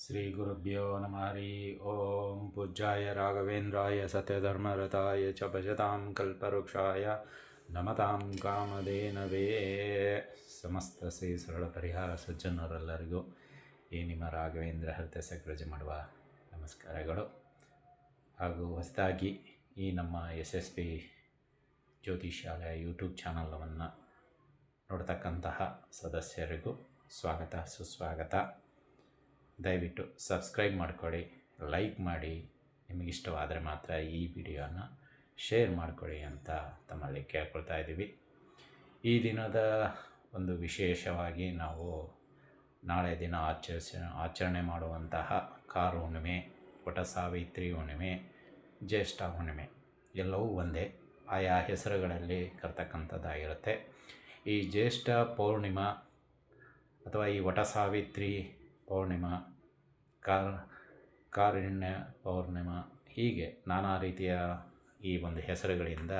श्रीगुरुभ्यो नमः हरि ॐ पूज्याय राघवेन्द्राय सत्यधर्मरताय च भजतां कल्पवृक्षाय ನಮತಾಂ ಕಾಮಧೇನವೇ ಸಮಸ್ತ ಶ್ರೀ ಸರಳ ಪರಿಹಾರ ಸಜ್ಜನರೆಲ್ಲರಿಗೂ ಈ ನಿಮ್ಮ ರಾಘವೇಂದ್ರ ಹರಿತ ಸಕ್ರಜ ಮಾಡುವ ನಮಸ್ಕಾರಗಳು ಹಾಗೂ ಹೊಸದಾಗಿ ಈ ನಮ್ಮ ಎಸ್ ಎಸ್ ಪಿ ಜ್ಯೋತಿಷಾಲಯ ಯೂಟ್ಯೂಬ್ ಚಾನಲವನ್ನು ನೋಡ್ತಕ್ಕಂತಹ ಸದಸ್ಯರಿಗೂ ಸ್ವಾಗತ ಸುಸ್ವಾಗತ ದಯವಿಟ್ಟು ಸಬ್ಸ್ಕ್ರೈಬ್ ಮಾಡಿಕೊಳ್ಳಿ, ಲೈಕ್ ಮಾಡಿ ನಿಮಗಿಷ್ಟವಾದರೆ ಮಾತ್ರ ಈ ವಿಡಿಯೋನ ಶೇರ್ ಮಾಡಿಕೊಳ್ಳಿ ಅಂತ ತಮ್ಮಲ್ಲಿ ಕೇಳ್ಕೊಳ್ತಾ ಇದ್ದೀವಿ. ಈ ದಿನದ ಒಂದು ವಿಶೇಷವಾಗಿ ನಾವು ನಾಳೆ ದಿನ ಆಚರಿಸ, ಆಚರಣೆ ಮಾಡುವಂತಹ ಕಾರು ಹುಣ್ಣಿಮೆ ವಟ ಸಾವಿತ್ರಿ ಹುಣ್ಣಿಮೆ, ಜ್ಯೇಷ್ಠ ಹುಣ್ಣಿಮೆ, ಎಲ್ಲವೂ ಒಂದೇ. ಆಯಾ ಹೆಸರುಗಳಲ್ಲಿ ಕರ್ತಕ್ಕಂಥದ್ದಾಗಿರುತ್ತೆ. ಈ ಜ್ಯೇಷ್ಠ ಪೌರ್ಣಿಮಾ ಅಥವಾ ಈ ವಟ ಸಾವಿತ್ರಿ ಪೌರ್ಣಿಮಾ, ಕಾರ್, ಕಾರುಣ್ಯ ಪೌರ್ಣಿಮಾ ಹೀಗೆ ನಾನಾ ರೀತಿಯ ಈ ಒಂದು ಹೆಸರುಗಳಿಂದ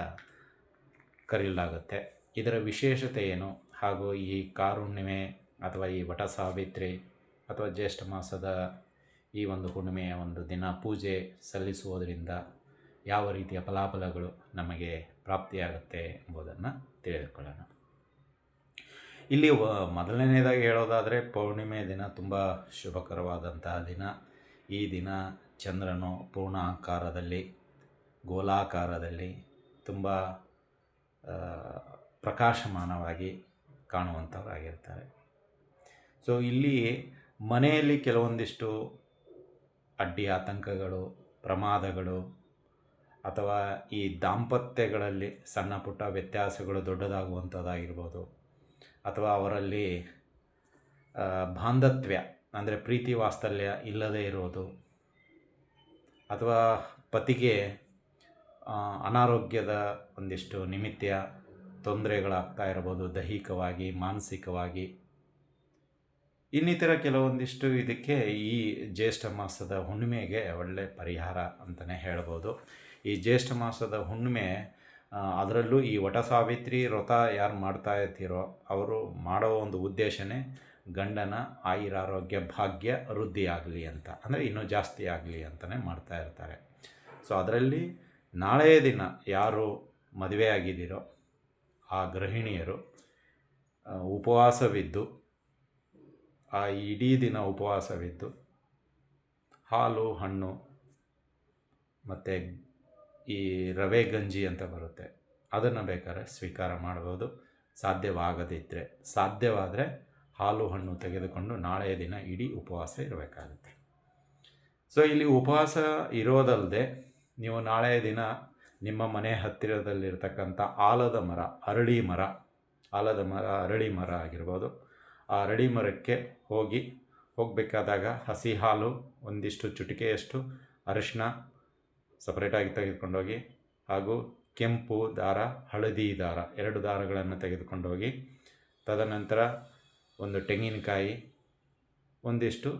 ಕರೆಯಲಾಗುತ್ತೆ. ಇದರ ವಿಶೇಷತೆ ಏನು? ಹಾಗೂ ಈ ಕಾರುಣ್ಣಿಮೆ ಅಥವಾ ಈ ವಟ ಸಾವಿತ್ರಿ ಅಥವಾ ಜ್ಯೇಷ್ಠ ಮಾಸದ ಈ ಒಂದು ಹುಣ್ಣಿಮೆಯ ಒಂದು ದಿನ ಪೂಜೆ ಸಲ್ಲಿಸುವುದರಿಂದ ಯಾವ ರೀತಿಯ ಫಲಾಫಲಗಳು ನಮಗೆ ಪ್ರಾಪ್ತಿಯಾಗುತ್ತೆ ಎಂಬುದನ್ನು ತಿಳಿದುಕೊಳ್ಳೋಣ. ಇಲ್ಲಿ ಮೊದಲನೇದಾಗಿ ಹೇಳೋದಾದರೆ ಪೌರ್ಣಿಮೆ ದಿನ ತುಂಬ ಶುಭಕರವಾದಂತಹ ದಿನ. ಈ ದಿನ ಚಂದ್ರನು ಪೂರ್ಣ ಆಕಾರದಲ್ಲಿ ಗೋಲಾಕಾರದಲ್ಲಿ ತುಂಬ ಪ್ರಕಾಶಮಾನವಾಗಿ ಕಾಣುವಂಥವರಾಗಿರ್ತಾರೆ. ಸೊ, ಇಲ್ಲಿ ಮನೆಯಲ್ಲಿ ಕೆಲವೊಂದಿಷ್ಟು ಅಡ್ಡಿ ಆತಂಕಗಳು, ಪ್ರಮಾದಗಳು ಅಥವಾ ಈ ದಾಂಪತ್ಯಗಳಲ್ಲಿ ಸಣ್ಣ ಪುಟ್ಟ ವ್ಯತ್ಯಾಸಗಳು ದೊಡ್ಡದಾಗುವಂಥದ್ದಾಗಿರ್ಬೋದು. ಅಥವಾ ಅವರಲ್ಲಿ ಬಾಂಧವ್ಯ, ಅಂದರೆ ಪ್ರೀತಿ ವಾತ್ಸಲ್ಯ ಇಲ್ಲದೇ ಇರೋದು, ಅಥವಾ ಪತಿಗೆ ಅನಾರೋಗ್ಯದ ಒಂದಿಷ್ಟು ನಿಮಿತ್ತ ತೊಂದರೆಗಳಾಗ್ತಾ ಇರ್ಬೋದು ದೈಹಿಕವಾಗಿ, ಮಾನಸಿಕವಾಗಿ. ಇನ್ನಿತರ ಕೆಲವೊಂದಿಷ್ಟು ಇದಕ್ಕೆ ಈ ಜ್ಯೇಷ್ಠ ಮಾಸದ ಹುಣ್ಣಿಮೆಗೆ ಒಳ್ಳೆಯ ಪರಿಹಾರ ಅಂತಲೇ ಹೇಳ್ಬೋದು. ಈ ಜ್ಯೇಷ್ಠ ಮಾಸದ ಹುಣ್ಣಿಮೆ ಅದರಲ್ಲೂ ಈ ವಟ ಸಾವಿತ್ರಿ ವ್ರತ ಯಾರು ಮಾಡ್ತಾ ಇರ್ತೀರೋ ಅವರು ಮಾಡೋ ಒಂದು ಉದ್ದೇಶನೇ ಗಂಡನ ಆಯುರಾರೋಗ್ಯ ಭಾಗ್ಯ ವೃದ್ಧಿ ಆಗಲಿ ಅಂತ. ಅಂದರೆ ಇನ್ನೂ ಜಾಸ್ತಿ ಆಗಲಿ ಅಂತಲೇ ಮಾಡ್ತಾ ಇರ್ತಾರೆ. ಸೊ ಅದರಲ್ಲಿ ನಾಳೆಯ ದಿನ ಯಾರು ಮದುವೆ ಆಗಿದ್ದೀರೋ ಆ ಗೃಹಿಣಿಯರು ಉಪವಾಸವಿದ್ದು, ಆ ಇಡೀ ದಿನ ಉಪವಾಸವಿದ್ದು, ಹಾಲು, ಹಣ್ಣು, ಮತ್ತು ಈ ರವೆ ಗಂಜಿ ಅಂತ ಬರುತ್ತೆ. ಅದನ್ನು ಬೇಕಾದ್ರೆ ಸ್ವೀಕಾರ ಮಾಡ್ಬೋದು. ಸಾಧ್ಯವಾಗದಿದ್ದರೆ ಸಾಧ್ಯವಾದರೆ ಹಾಲು ಹಣ್ಣು ತೆಗೆದುಕೊಂಡು ನಾಳೆಯ ದಿನ ಇಡೀ ಉಪವಾಸ ಇರಬೇಕಾಗುತ್ತೆ. ಸೊ ಇಲ್ಲಿ ಉಪವಾಸ ಇರೋದಲ್ಲದೆ ನೀವು ನಾಳೆಯ ದಿನ ನಿಮ್ಮ ಮನೆ ಹತ್ತಿರದಲ್ಲಿರ್ತಕ್ಕಂಥ ಆಲದ ಮರ, ಅರಳಿ ಮರ, ಆಲದ ಮರ, ಅರಳಿ ಮರ ಆಗಿರ್ಬೋದು. ಆ ಅರಳಿ ಮರಕ್ಕೆ ಹೋಗಿ ಹೋಗಬೇಕಾದಾಗ ಹಸಿ ಹಾಲು, ಒಂದಿಷ್ಟು ಚುಟಿಕೆಯಷ್ಟು ಅರಿಶಿನ ಸಪ್ರೇಟಾಗಿ ತೆಗೆದುಕೊಂಡೋಗಿ ಹಾಗೂ ಕೆಂಪು ದಾರ, ಹಳದಿ ದಾರ ಎರಡು ದಾರಗಳನ್ನು ತೆಗೆದುಕೊಂಡೋಗಿ ತದನಂತರ ಒಂದು ತೆಂಗಿನಕಾಯಿ, ಒಂದಿಷ್ಟು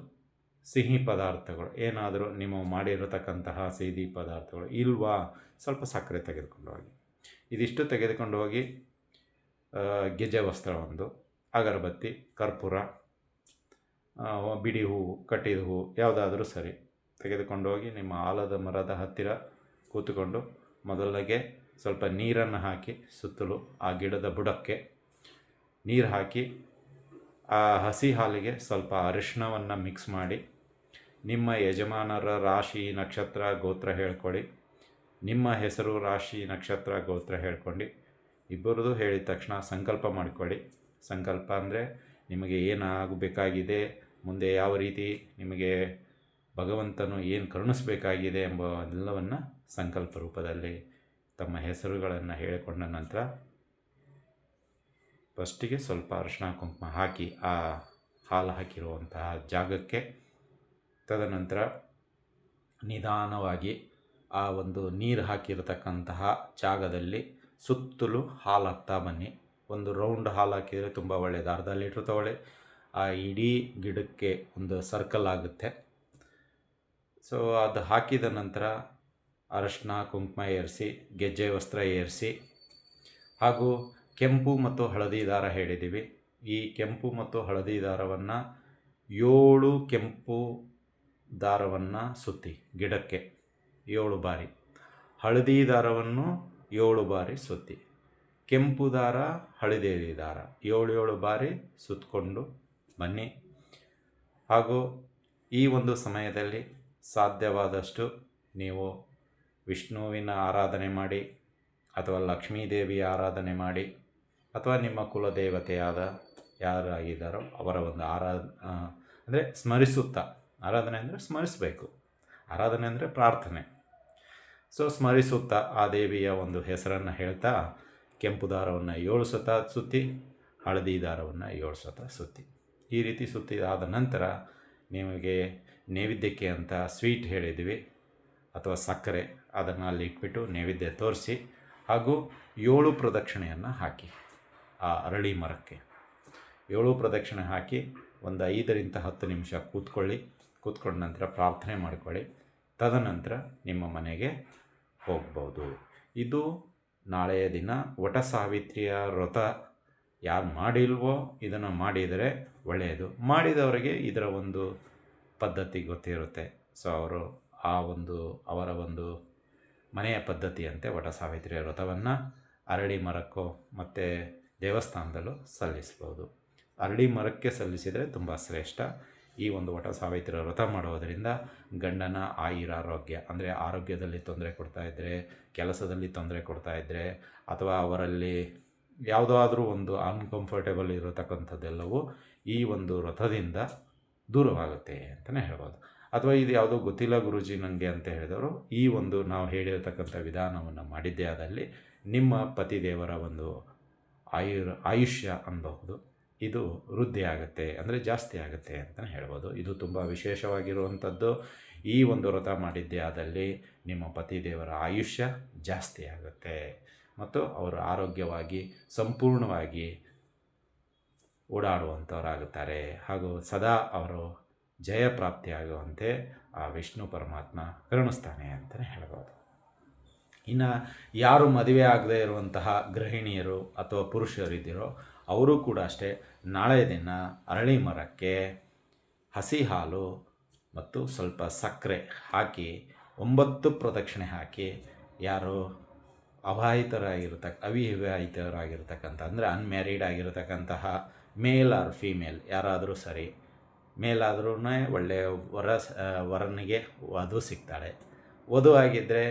ಸಿಹಿ ಪದಾರ್ಥಗಳು. ಏನಾದರೂ ನಿಮ್ಮ ಮಾಡಿರತಕ್ಕಂತಹ ಸಿಹಿ ಪದಾರ್ಥಗಳು ಇಲ್ವಾ, ಸ್ವಲ್ಪ ಸಕ್ಕರೆ ತೆಗೆದುಕೊಂಡು ಹೋಗಿ ಇದಿಷ್ಟು ತೆಗೆದುಕೊಂಡು ಹೋಗಿ ಗೆಜ್ಜೆ ವಸ್ತ್ರ ಒಂದು, ಅಗರಬತ್ತಿ, ಕರ್ಪೂರ ಬಿಡಿ ಹೂವು, ಕಟ್ಟಿದ ಹೂವು, ಯಾವುದಾದ್ರೂ ಸರಿ. ತೆಗೆದುಕೊಂಡು ಹೋಗಿ ನಿಮ್ಮ ಆಲದ ಮರದ ಹತ್ತಿರ ಕೂತುಕೊಂಡು ಮೊದಲಿಗೆ ಸ್ವಲ್ಪ ನೀರನ್ನು ಹಾಕಿ ಸುತ್ತಲೂ ಆ ಗಿಡದ ಬುಡಕ್ಕೆ ನೀರು ಹಾಕಿ ಆ ಹಸಿ ಹಾಲಿಗೆ ಸ್ವಲ್ಪ ಅರಿಶಿಣವನ್ನು ಮಿಕ್ಸ್ ಮಾಡಿ, ನಿಮ್ಮ ಯಜಮಾನರ ರಾಶಿ ನಕ್ಷತ್ರ ಗೋತ್ರ ಹೇಳ್ಕೊಳ್ಳಿ ನಿಮ್ಮ ಹೆಸರು ರಾಶಿ ನಕ್ಷತ್ರ ಗೋತ್ರ ಹೇಳ್ಕೊಂಡು ಇಬ್ಬರದು ಹೇಳಿದ ತಕ್ಷಣ ಸಂಕಲ್ಪ ಮಾಡಿಕೊಳ್ಳಿ. ಸಂಕಲ್ಪ ಅಂದರೆ ನಿಮಗೆ ಏನಾಗಬೇಕಾಗಿದೆ, ಮುಂದೆ ಯಾವ ರೀತಿ ನಿಮಗೆ ಭಗವಂತನು ಏನು ಕರುಣಿಸಬೇಕಾಗಿದೆ ಎಂಬ ಎಲ್ಲವನ್ನು ಸಂಕಲ್ಪ ರೂಪದಲ್ಲಿ ತಮ್ಮ ಹೆಸರುಗಳನ್ನು ಹೇಳಿಕೊಂಡ ನಂತರ ಫಸ್ಟಿಗೆ ಸ್ವಲ್ಪ ಅರಿಶಿಣ ಕುಂಕುಮ ಹಾಕಿ ಆ ಹಾಲು ಹಾಕಿರುವಂತಹ ಜಾಗಕ್ಕೆ ತದನಂತರ ನಿಧಾನವಾಗಿ ಆ ಒಂದು ನೀರು ಹಾಕಿರತಕ್ಕಂತಹ ಜಾಗದಲ್ಲಿ ಸುತ್ತಲೂ ಹಾಲು ಹಾಕ್ತಾ ಬನ್ನಿ. ಒಂದು ರೌಂಡ್ ಹಾಲು ಹಾಕಿದರೆ ತುಂಬ ಒಳ್ಳೆಯದು ಅರ್ಧ ಲೀಟ್ರ್ ತಗೊಳ್ಳಿ. ಆ ಇಡೀ ಗಿಡಕ್ಕೆ ಒಂದು ಸರ್ಕಲ್ ಆಗುತ್ತೆ. ಸೊ ಅದು ಹಾಕಿದ ನಂತರ ಅರಶಿನ, ಕುಂಕುಮ ಏರಿಸಿ, ಗೆಜ್ಜೆ ವಸ್ತ್ರ ಏರಿಸಿ ಹಾಗೂ ಕೆಂಪು ಮತ್ತು ಹಳದಿ ದಾರ ಹೇಳಿದ್ದೀವಿ. ಈ ಕೆಂಪು ಮತ್ತು ಹಳದಿ ದಾರವನ್ನು ಏಳು ಕೆಂಪು ದಾರವನ್ನು ಸುತ್ತಿ ಗಿಡಕ್ಕೆ ಏಳು ಬಾರಿ. ಹಳದಿ ದಾರವನ್ನು ಏಳು ಬಾರಿ ಸುತ್ತಿ, ಕೆಂಪು ದಾರ, ಹಳದಿ ದಾರ ಏಳು ಏಳು ಬಾರಿ ಸುತ್ತಕೊಂಡು ಬನ್ನಿ. ಹಾಗೂ ಈ ಒಂದು ಸಮಯದಲ್ಲಿ ಸಾಧ್ಯವಾದಷ್ಟು ನೀವು ವಿಷ್ಣುವಿನ ಆರಾಧನೆ ಮಾಡಿ ಅಥವಾ ಲಕ್ಷ್ಮೀದೇವಿಯ ಆರಾಧನೆ ಮಾಡಿ ಅಥವಾ ನಿಮ್ಮ ಕುಲದೇವತೆಯಾದ ಯಾರಾಗಿದ್ದಾರೋ ಅವರ ಒಂದು ಆರಾ ಅಂದರೆ ಸ್ಮರಿಸುತ್ತಾ. ಆರಾಧನೆ ಅಂದರೆ ಸ್ಮರಿಸಬೇಕು. ಆರಾಧನೆ ಅಂದರೆ ಪ್ರಾರ್ಥನೆ. ಸೊ, ಸ್ಮರಿಸುತ್ತಾ ಆ ದೇವಿಯ ಒಂದು ಹೆಸರನ್ನು ಹೇಳ್ತಾ ಕೆಂಪು ದಾರವನ್ನು ಏಳು ಸತ ಸುತ್ತಿ, ಹಳದಿ ದಾರವನ್ನು ಏಳು ಸತ ಸುತ್ತಿ. ಈ ರೀತಿ ಸುತ್ತಿದಾದ ನಂತರ ನಿಮಗೆ ನೈವೇದ್ಯಕ್ಕೆ ಅಂತ ಸ್ವೀಟ್ ಹೇಳಿದ್ವಿ ಅಥವಾ ಸಕ್ಕರೆ, ಅದನ್ನು ಅಲ್ಲಿ ಇಟ್ಬಿಟ್ಟು ನೈವೇದ್ಯ ತೋರಿಸಿ ಹಾಗೂ ಏಳು ಪ್ರದಕ್ಷಿಣೆಯನ್ನು ಹಾಕಿ ಆ ಅರಳಿ ಮರಕ್ಕೆ. ಏಳು ಪ್ರದಕ್ಷಿಣೆ ಹಾಕಿ ಒಂದು ಐದರಿಂದ ಹತ್ತು ನಿಮಿಷ ಕೂತ್ಕೊಳ್ಳಿ. ಕೂತ್ಕೊಂಡ ನಂತರ ಪ್ರಾರ್ಥನೆ ಮಾಡ್ಕೊಳ್ಳಿ. ತದನಂತರ ನಿಮ್ಮ ಮನೆಗೆ ಹೋಗ್ಬೋದು. ಇದು ನಾಳೆಯ ದಿನ ವಟ ಸಾವಿತ್ರಿಯ ವ್ರತ. ಯಾರು ಮಾಡಿಲ್ವೋ ಇದನ್ನು ಮಾಡಿದರೆ ಒಳ್ಳೆಯದು. ಮಾಡಿದವರಿಗೆ ಇದರ ಒಂದು ಪದ್ಧತಿ ಗೊತ್ತಿರುತ್ತೆ. ಸೊ ಅವರು ಆ ಒಂದು, ಅವರ ಒಂದು ಮನೆಯ ಪದ್ಧತಿಯಂತೆ ವಟ ಸಾವಿತ್ರಿಯ ವ್ರತವನ್ನು ಅರಳಿ ಮರಕ್ಕೋ ಮತ್ತು ದೇವಸ್ಥಾನದಲ್ಲೂ ಸಲ್ಲಿಸ್ಬೋದು. ಅರಳಿ ಮರಕ್ಕೆ ಸಲ್ಲಿಸಿದರೆ ತುಂಬ ಶ್ರೇಷ್ಠ. ಈ ಒಂದು ವಟ ಸಾವಿತ್ರಿಯ ವ್ರತ ಮಾಡೋದರಿಂದ ಗಂಡನ ಆಯುರಾರೋಗ್ಯ, ಅಂದರೆ ಆರೋಗ್ಯದಲ್ಲಿ ತೊಂದರೆ ಕೊಡ್ತಾ ಇದ್ದರೆ ಕೆಲಸದಲ್ಲಿ ತೊಂದರೆ ಕೊಡ್ತಾ ಇದ್ದರೆ ಅಥವಾ ಅವರಲ್ಲಿ ಯಾವುದಾದ್ರೂ ಒಂದು ಅನ್ಕಂಫರ್ಟೇಬಲ್ ಇರತಕ್ಕಂಥದ್ದೆಲ್ಲವೂ ಈ ಒಂದು ವ್ರತದಿಂದ ದೂರವಾಗುತ್ತೆ ಅಂತಲೇ ಹೇಳ್ಬೋದು. ಅಥವಾ ಇದು ಯಾವುದೋ ಗೊತ್ತಿಲ್ಲ ಗುರುಜಿ ನನಗೆ ಅಂತ ಹೇಳಿದವರು, ಈ ಒಂದು ನಾವು ಹೇಳಿರತಕ್ಕಂಥ ವಿಧಾನವನ್ನು ಮಾಡಿದ್ದೇ ಆದಲ್ಲಿ ನಿಮ್ಮ ಪತಿದೇವರ ಒಂದು ಆಯುರ್, ಆಯುಷ್ಯ ಅನ್ನಬಹುದು, ಇದು ವೃದ್ಧಿ ಆಗುತ್ತೆ, ಅಂದರೆ ಜಾಸ್ತಿ ಆಗುತ್ತೆ ಅಂತಲೇ ಹೇಳ್ಬೋದು. ಇದು ತುಂಬ ವಿಶೇಷವಾಗಿರುವಂಥದ್ದು. ಈ ಒಂದು ವ್ರತ ಮಾಡಿದ್ದೇ ಆದಲ್ಲಿ ನಿಮ್ಮ ಪತಿದೇವರ ಆಯುಷ್ಯ ಜಾಸ್ತಿ ಆಗುತ್ತೆ. ಮತ್ತು ಅವರು ಆರೋಗ್ಯವಾಗಿ, ಸಂಪೂರ್ಣವಾಗಿ ಓಡಾಡುವಂಥವರಾಗುತ್ತಾರೆ ಹಾಗೂ ಸದಾ ಅವರು ಜಯ ಪ್ರಾಪ್ತಿಯಾಗುವಂತೆ ಆ ವಿಷ್ಣು ಪರಮಾತ್ಮ ಕರುಣಿಸ್ತಾನೆ ಅಂತಲೇ ಹೇಳ್ಬೋದು. ಇನ್ನು ಯಾರು ಮದುವೆ ಆಗದೇ ಇರುವಂತಹ ಗೃಹಿಣಿಯರು ಅಥವಾ ಇದ್ದಿರೋ ಅವರು ಕೂಡ ಅಷ್ಟೇ ನಾಳೆ ದಿನ ಅರಳಿ ಮರಕ್ಕೆ ಹಸಿ ಹಾಲು ಮತ್ತು ಸ್ವಲ್ಪ ಸಕ್ಕರೆ ಹಾಕಿ ಒಂಬತ್ತು ಪ್ರದಕ್ಷಿಣೆ ಹಾಕಿ ಯಾರು ಅವಾಹಿತರಾಗಿರ್ತಕ್ಕ ಅವಿವಾಹಿತರಾಗಿರ್ತಕ್ಕಂಥ ಅಂದರೆ ಅನ್ಮ್ಯಾರಿಡ್ ಆಗಿರತಕ್ಕಂತಹ ಮೇಲ್ ಆರ್ ಫೀಮೇಲ್ ಯಾರಾದರೂ ಸರಿ. ಮೇಲಾದ್ರೂ ಒಳ್ಳೆಯ ವರ ವರನಿಗೆ ವಧು ಸಿಗ್ತಾಳೆ. ವಧು ಆಗಿದ್ದರೆ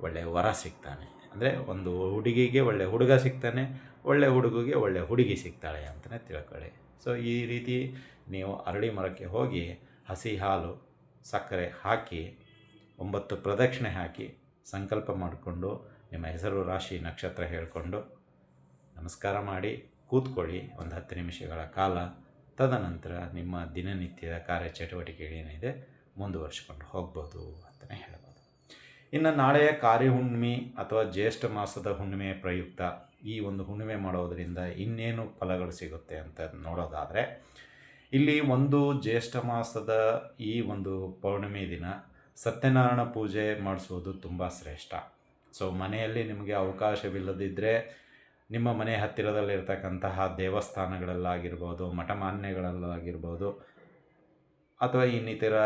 ಒಳ್ಳೆಯ ವರ ಸಿಗ್ತಾನೆ. ಅಂದರೆ ಒಂದು ಹುಡುಗಿಗೆ ಒಳ್ಳೆಯ ಹುಡುಗ ಸಿಗ್ತಾನೆ ಒಳ್ಳೆಯ ಹುಡುಗಿಗೆ ಒಳ್ಳೆಯ ಹುಡುಗಿ ಸಿಗ್ತಾಳೆ ಅಂತಲೇ ತಿಳ್ಕೊಳ್ಳಿ. ಸೊ ಈ ರೀತಿ ನೀವು ಅರಳಿ ಮರಕ್ಕೆ ಹೋಗಿ ಹಸಿ ಹಾಲು, ಸಕ್ಕರೆ ಹಾಕಿ, ಒಂಬತ್ತು ಪ್ರದಕ್ಷಿಣೆ ಹಾಕಿ ಸಂಕಲ್ಪ ಮಾಡಿಕೊಂಡು ನಿಮ್ಮ ಹೆಸರು, ರಾಶಿ, ನಕ್ಷತ್ರ ಹೇಳಿಕೊಂಡು ನಮಸ್ಕಾರ ಮಾಡಿ. ಕೂತ್ಕೊಳ್ಳಿ, ಒಂದು ಹತ್ತು ನಿಮಿಷಗಳ ಕಾಲ. ತದನಂತರ ನಿಮ್ಮ ದಿನನಿತ್ಯದ ಕಾರ್ಯಚಟುವಟಿಕೆಗಳೇನಿದೆ ಮುಂದುವರಿಸ್ಕೊಂಡು ಹೋಗ್ಬೋದು ಅಂತಲೇ ಹೇಳ್ಬೋದು. ಇನ್ನು ನಾಳೆಯ ಕಾರ್ಯ ಹುಣ್ಣಿಮೆ ಅಥವಾ ಜ್ಯೇಷ್ಠ ಮಾಸದ ಹುಣ್ಣಿಮೆ ಪ್ರಯುಕ್ತ ಈ ಒಂದು ಹುಣ್ಣಿಮೆ ಮಾಡೋದರಿಂದ ಇನ್ನೇನು ಫಲಗಳು ಸಿಗುತ್ತೆ ಅಂತ ನೋಡೋದಾದರೆ, ಇಲ್ಲಿ ಒಂದು ಜ್ಯೇಷ್ಠ ಮಾಸದ ಈ ಒಂದು ಪೌರ್ಣಿಮೆ ದಿನ ಸತ್ಯನಾರಾಯಣ ಪೂಜೆ ಮಾಡಿಸೋದು ತುಂಬ ಶ್ರೇಷ್ಠ. ಸೊ ಮನೆಯಲ್ಲಿ ನಿಮಗೆ ಅವಕಾಶವಿಲ್ಲದಿದ್ದರೆ ನಿಮ್ಮ ಮನೆ ಹತ್ತಿರದಲ್ಲಿರ್ತಕ್ಕಂತಹ ದೇವಸ್ಥಾನಗಳಲ್ಲಾಗಿರ್ಬೋದು, ಮಠಮಾನ್ಯಗಳಲ್ಲಾಗಿರ್ಬೋದು, ಅಥವಾ ಇನ್ನಿತರ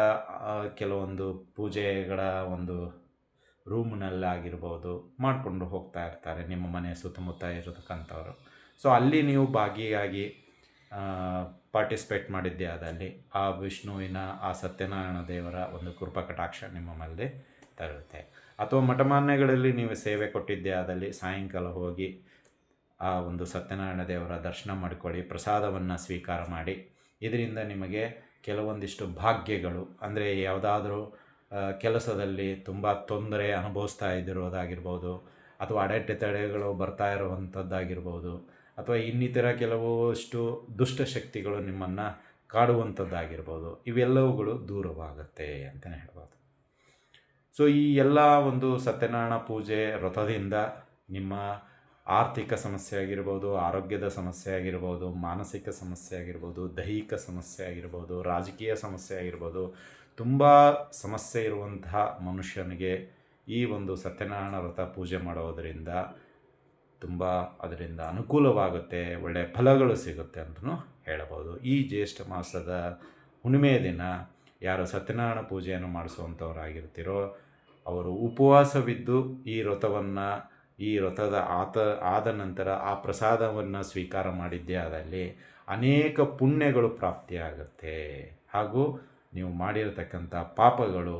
ಕೆಲವೊಂದು ಪೂಜೆಗಳ ಒಂದು ರೂಮ್ನಲ್ಲಾಗಿರ್ಬೋದು ಮಾಡಿಕೊಂಡು ಹೋಗ್ತಾ ಇರ್ತಾರೆ ನಿಮ್ಮ ಮನೆ ಸುತ್ತಮುತ್ತ ಇರತಕ್ಕಂಥವ್ರು. ಸೊ ಅಲ್ಲಿ ನೀವು ಭಾಗಿಯಾಗಿ ಪಾರ್ಟಿಸಿಪೇಟ್ ಮಾಡಿದ್ದೆ ಆದಲ್ಲಿ ಆ ವಿಷ್ಣುವಿನ, ಆ ಸತ್ಯನಾರಾಯಣ ದೇವರ ಒಂದು ಕೃಪಾ ಕಟಾಕ್ಷ ನಿಮ್ಮ ಮೇಲೆ ತರುತ್ತೆ. ಅಥವಾ ಮಠಮಾನ್ಯಗಳಲ್ಲಿ ನೀವು ಸೇವೆ ಕೊಟ್ಟಿದ್ದೆ ಆದಲ್ಲಿ ಸಾಯಂಕಾಲ ಹೋಗಿ ಆ ಒಂದು ಸತ್ಯನಾರಾಯಣ ದೇವರ ದರ್ಶನ ಮಾಡಿಕೊಳ್ಳಿ, ಪ್ರಸಾದವನ್ನು ಸ್ವೀಕಾರ ಮಾಡಿ. ಇದರಿಂದ ನಿಮಗೆ ಕೆಲವೊಂದಿಷ್ಟು ಭಾಗ್ಯಗಳು, ಅಂದರೆ ಯಾವುದಾದ್ರೂ ಕೆಲಸದಲ್ಲಿ ತುಂಬ ತೊಂದರೆ ಅನುಭವಿಸ್ತಾ ಇದ್ದಿರೋದಾಗಿರ್ಬೋದು ಅಥವಾ ಅಡೆತಡೆಗಳು ಬರ್ತಾ ಇರುವಂಥದ್ದಾಗಿರ್ಬೋದು ಅಥವಾ ಇನ್ನಿತರ ಕೆಲವಷ್ಟು ದುಷ್ಟಶಕ್ತಿಗಳು ನಿಮ್ಮನ್ನು ಕಾಡುವಂಥದ್ದಾಗಿರ್ಬೋದು ಇವೆಲ್ಲವುಗಳು ದೂರವಾಗುತ್ತೆ ಅಂತಲೇ ಹೇಳ್ಬೋದು. ಸೊ ಈ ಎಲ್ಲ ಒಂದು ಸತ್ಯನಾರಾಯಣ ಪೂಜೆ ವ್ರತದಿಂದ ನಿಮ್ಮ ಆರ್ಥಿಕ ಸಮಸ್ಯೆ ಆಗಿರ್ಬೋದು, ಆರೋಗ್ಯದ ಸಮಸ್ಯೆ ಆಗಿರ್ಬೋದು, ಮಾನಸಿಕ ಸಮಸ್ಯೆ ಆಗಿರ್ಬೋದು, ದೈಹಿಕ ಸಮಸ್ಯೆ ಆಗಿರ್ಬೋದು, ರಾಜಕೀಯ ಸಮಸ್ಯೆ ಆಗಿರ್ಬೋದು, ತುಂಬ ಸಮಸ್ಯೆ ಇರುವಂತಹ ಮನುಷ್ಯನಿಗೆ ಈ ಒಂದು ಸತ್ಯನಾರಾಯಣ ವ್ರತ ಪೂಜೆ ಮಾಡೋದರಿಂದ ತುಂಬ ಅದರಿಂದ ಅನುಕೂಲವಾಗುತ್ತೆ ಒಳ್ಳೆಯ ಫಲಗಳು ಸಿಗುತ್ತೆ ಅಂತಲೂ ಹೇಳಬಹುದು. ಈ ಜ್ಯೇಷ್ಠ ಮಾಸದ ಹುಣ್ಣಿಮೆಯ ದಿನ ಯಾರು ಸತ್ಯನಾರಾಯಣ ಪೂಜೆಯನ್ನು ಮಾಡಿಸುವಂಥವರಾಗಿರ್ತೀರೋ, ಅವರು ಉಪವಾಸವಿದ್ದು ಈ ವ್ರತವನ್ನು ಈ ವ್ರತದ ಆತ, ಆದ ನಂತರ ಆ ಪ್ರಸಾದವನ್ನು ಸ್ವೀಕಾರ ಮಾಡಿದ್ದೇ. ಆದಲ್ಲಿ ಅನೇಕ ಪುಣ್ಯಗಳು ಪ್ರಾಪ್ತಿಯಾಗುತ್ತೆ. ಹಾಗೂ ನೀವು ಮಾಡಿರತಕ್ಕಂಥ ಪಾಪಗಳು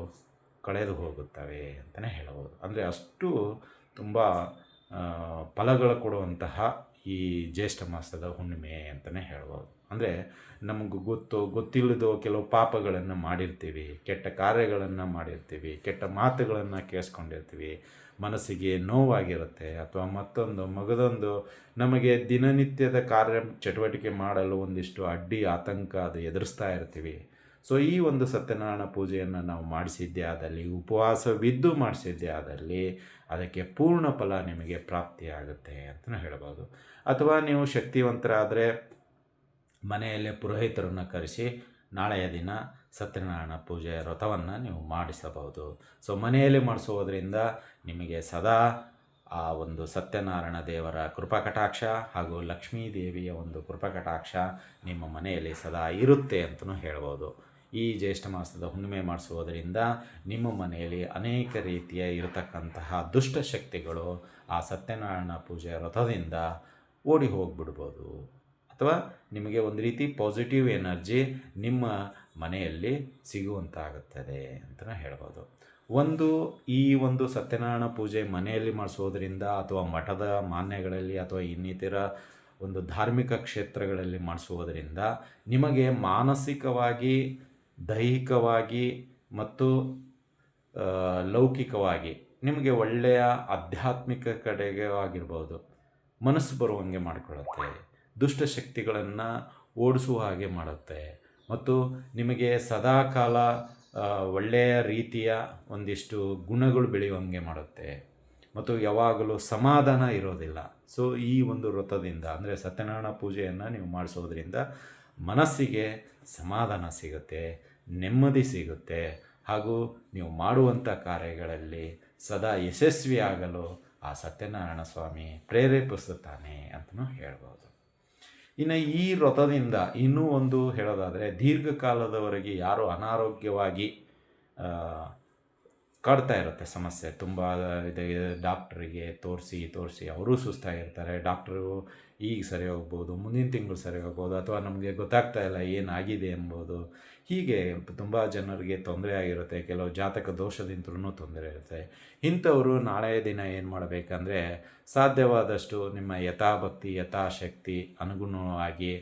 ಕಳೆದು ಹೋಗುತ್ತವೆ ಅಂತಲೇ ಹೇಳಬಹುದು ಅಂದರೆ ಅಷ್ಟು ತುಂಬ ಫಲಗಳು ಕೊಡುವಂತಹ ಈ ಜ್ಯೇಷ್ಠ ಮಾಸದ ಹುಣ್ಣಿಮೆ ಅಂತಲೇ ಹೇಳ್ಬೋದು. ಅಂದರೆ ನಮಗೆ ಗೊತ್ತು, ಗೊತ್ತಿಲ್ಲದೋ ಕೆಲವು ಪಾಪಗಳನ್ನು ಮಾಡಿರ್ತೀವಿ. ಕೆಟ್ಟ ಕಾರ್ಯಗಳನ್ನು ಮಾಡಿರ್ತೀವಿ. ಕೆಟ್ಟ ಮಾತುಗಳನ್ನು ಕೇಳಿಸ್ಕೊಂಡಿರ್ತೀವಿ. ಮನಸ್ಸಿಗೆ ನೋವಾಗಿರುತ್ತೆ ಅಥವಾ ಮತ್ತೊಂದು ಮಗದೊಂದು ನಮಗೆ ದಿನನಿತ್ಯದ ಕಾರ್ಯ ಚಟುವಟಿಕೆ ಮಾಡಲು ಒಂದಿಷ್ಟು ಅಡ್ಡಿ, ಆತಂಕ ಅದು ಎದುರಿಸ್ತಾ ಇರ್ತೀವಿ. ಸೊ ಈ ಒಂದು ಸತ್ಯನಾರಾಯಣ ಪೂಜೆಯನ್ನು ನಾವು ಮಾಡಿಸಿದ್ದೆ ಆದಲ್ಲಿ, ಉಪವಾಸವಿದ್ದು ಮಾಡಿಸಿದ್ದೆ ಆದಲ್ಲಿ ಅದಕ್ಕೆ ಪೂರ್ಣ ಫಲ ನಿಮಗೆ ಪ್ರಾಪ್ತಿಯಾಗುತ್ತೆ ಅಂತಲೂ ಹೇಳ್ಬೋದು. ಅಥವಾ ನೀವು ಶಕ್ತಿವಂತರಾದರೆ ಮನೆಯಲ್ಲೇ ಪುರೋಹಿತರನ್ನು ಕರೆಸಿ ನಾಳೆಯ ದಿನ ಸತ್ಯನಾರಾಯಣ ಪೂಜೆ ವ್ರತವನ್ನು ನೀವು ಮಾಡಿಸಬಹುದು. ಸೊ ಮನೆಯಲ್ಲಿ ಮಾಡಿಸುವುದರಿಂದ ನಿಮಗೆ ಸದಾ ಆ ಒಂದು ಸತ್ಯನಾರಾಯಣ ದೇವರ ಕೃಪಾಕಟಾಕ್ಷ ಹಾಗೂ ಲಕ್ಷ್ಮೀ ದೇವಿಯ ಒಂದು ಕೃಪಾಕಟಾಕ್ಷ ನಿಮ್ಮ ಮನೆಯಲ್ಲಿ ಸದಾ ಇರುತ್ತೆ ಅಂತಲೂ ಹೇಳ್ಬೋದು. ಈ ಜ್ಯೇಷ್ಠ ಮಾಸದ ಹುಣ್ಣಿಮೆ ಮಾಡಿಸುವುದರಿಂದ ನಿಮ್ಮ ಮನೆಯಲ್ಲಿ ಅನೇಕ ರೀತಿಯ ಇರತಕ್ಕಂತಹ ದುಷ್ಟಶಕ್ತಿಗಳು ಆ ಸತ್ಯನಾರಾಯಣ ಪೂಜೆಯ ವ್ರತದಿಂದ ಓಡಿ ಹೋಗಿಬಿಡ್ಬೋದು. ಅಥವಾ ನಿಮಗೆ ಒಂದು ರೀತಿ ಪಾಸಿಟಿವ್ ಎನರ್ಜಿ ನಿಮ್ಮ ಮನೆಯಲ್ಲಿ ಸಿಗುವಂತಾಗುತ್ತದೆ ಅಂತಲೇ ಹೇಳ್ಬೋದು. ಒಂದು ಈ ಒಂದು ಸತ್ಯನಾರಾಯಣ ಪೂಜೆ ಮನೆಯಲ್ಲಿ ಮಾಡಿಸೋದ್ರಿಂದ ಅಥವಾ ಮಠದ ಮಾನ್ಯಗಳಲ್ಲಿ ಅಥವಾ ಇನ್ನಿತರ ಒಂದು ಧಾರ್ಮಿಕ ಕ್ಷೇತ್ರಗಳಲ್ಲಿ ಮಾಡಿಸುವುದರಿಂದ ನಿಮಗೆ ಮಾನಸಿಕವಾಗಿ, ದೈಹಿಕವಾಗಿ ಮತ್ತು ಲೌಕಿಕವಾಗಿ ನಿಮಗೆ ಒಳ್ಳೆಯ ಆಧ್ಯಾತ್ಮಿಕ ಕಡೆಗೆ ಆಗಿರ್ಬೋದು. ಮನಸ್ಸು ಬರುವಂಗೆ ಮಾಡಿಕೊಳ್ಳುತ್ತೆ. ದುಷ್ಟಶಕ್ತಿಗಳನ್ನು ಓಡಿಸುವ ಹಾಗೆ ಮಾಡುತ್ತೆ. ಮತ್ತು ನಿಮಗೆ ಸದಾಕಾಲ ಒಳ್ಳೆಯ ರೀತಿಯ ಒಂದಿಷ್ಟು ಗುಣಗಳು ಬೆಳೆಯುವಂಗೆ ಮಾಡುತ್ತೆ. ಮತ್ತು ಯಾವಾಗಲೂ ಸಮಾಧಾನ ಇರೋದಿಲ್ಲ. ಸೊ ಈ ಒಂದು ವ್ರತದಿಂದ, ಅಂದರೆ ಸತ್ಯನಾರಾಯಣ ಪೂಜೆಯನ್ನು ನೀವು ಮಾಡಿಸೋದ್ರಿಂದ ಮನಸ್ಸಿಗೆ ಸಮಾಧಾನ ಸಿಗುತ್ತೆ, ನೆಮ್ಮದಿ ಸಿಗುತ್ತೆ. ಹಾಗೂ ನೀವು ಮಾಡುವಂಥ ಕಾರ್ಯಗಳಲ್ಲಿ ಸದಾ ಯಶಸ್ವಿಯಾಗಲು ಆ ಸತ್ಯನಾರಾಯಣ ಸ್ವಾಮಿ ಪ್ರೇರೇಪಿಸುತ್ತಾನೆ ಅಂತಲೂ ಹೇಳ್ಬೋದು. ಇನ್ನು ಈ ವ್ರತದಿಂದ ಇನ್ನೂ ಒಂದು ಹೇಳೋದಾದರೆ ದೀರ್ಘಕಾಲದವರೆಗೆ ಯಾರು ಅನಾರೋಗ್ಯವಾಗಿ ಕಾಡ್ತಾ ಇರುತ್ತೆ ಸಮಸ್ಯೆ. ತುಂಬ ಇದೆ. ಡಾಕ್ಟ್ರಿಗೆ ತೋರಿಸಿ ತೋರಿಸಿ ಅವರೂ ಸುಸ್ತಾಗಿರ್ತಾರೆ ಡಾಕ್ಟ್ರು ಈಗ ಸರಿ ಹೋಗ್ಬೋದು, ಮುಂದಿನ ತಿಂಗಳು ಸರಿ ಹೋಗ್ಬೋದು, ಅಥವಾ ನಮಗೆ ಗೊತ್ತಾಗ್ತಾ ಇಲ್ಲ ಏನಾಗಿದೆ ಎಂಬುದು. ಹೀಗೆ ತುಂಬ ಜನರಿಗೆ ತೊಂದರೆ ಆಗಿರುತ್ತೆ, ಕೆಲವು ಜಾತಕ ದೋಷದಿಂದ್ರೂ ತೊಂದರೆ ಇರುತ್ತೆ. ಇಂಥವರು ನಾಳೆ ದಿನ ಏನು ಮಾಡಬೇಕಂದ್ರೆ, ಸಾಧ್ಯವಾದಷ್ಟು ನಿಮ್ಮ ಯಥಾಭಕ್ತಿ, ಯಥಾಶಕ್ತಿ ಅನುಗುಣವಾಗಿ